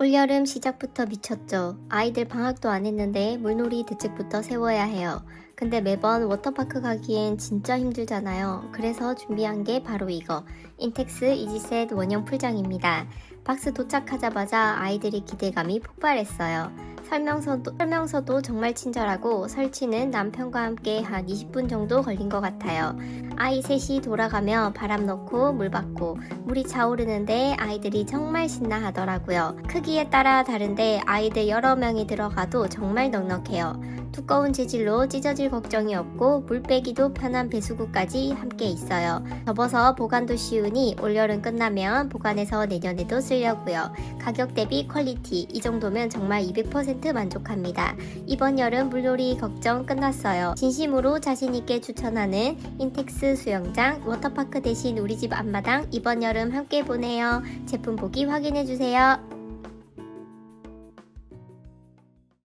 올여름 시작부터 미쳤죠. 아이들 방학도 안 했는데 물놀이 대책부터 세워야 해요. 근데 매번 워터파크 가기엔 진짜 힘들잖아요. 그래서 준비한 게 바로 이거. 인텍스 이지셋 원형 풀장입니다. 박스 도착하자마자 아이들의 기대감이 폭발했어요. 설명서도, 설명서도 정말 친절하고 설치는 남편과 함께 한 20분 정도 걸린 것 같아요. 아이 셋이 돌아가며 바람 넣고 물 받고 물이 차오르는데 아이들이 정말 신나 하더라고요. 크기에 따라 다른데 아이들 여러 명이 들어가도 정말 넉넉해요. 두꺼운 재질로 찢어질 걱정이 없고 물 빼기도 편한 배수구까지 함께 있어요. 접어서 보관도 쉬우니 올여름 끝나면 보관해서 내년에도 쓰려고요. 가격 대비 퀄리티 이 정도면 정말 200% 만족합니다. 이번 여름 물놀이 걱정 끝났어요. 진심으로 자신있게 추천하는 인텍스 수영장 워터파크 대신 우리 집 앞마당 이번 여름 함께 보내요. 제품 보기 확인해주세요.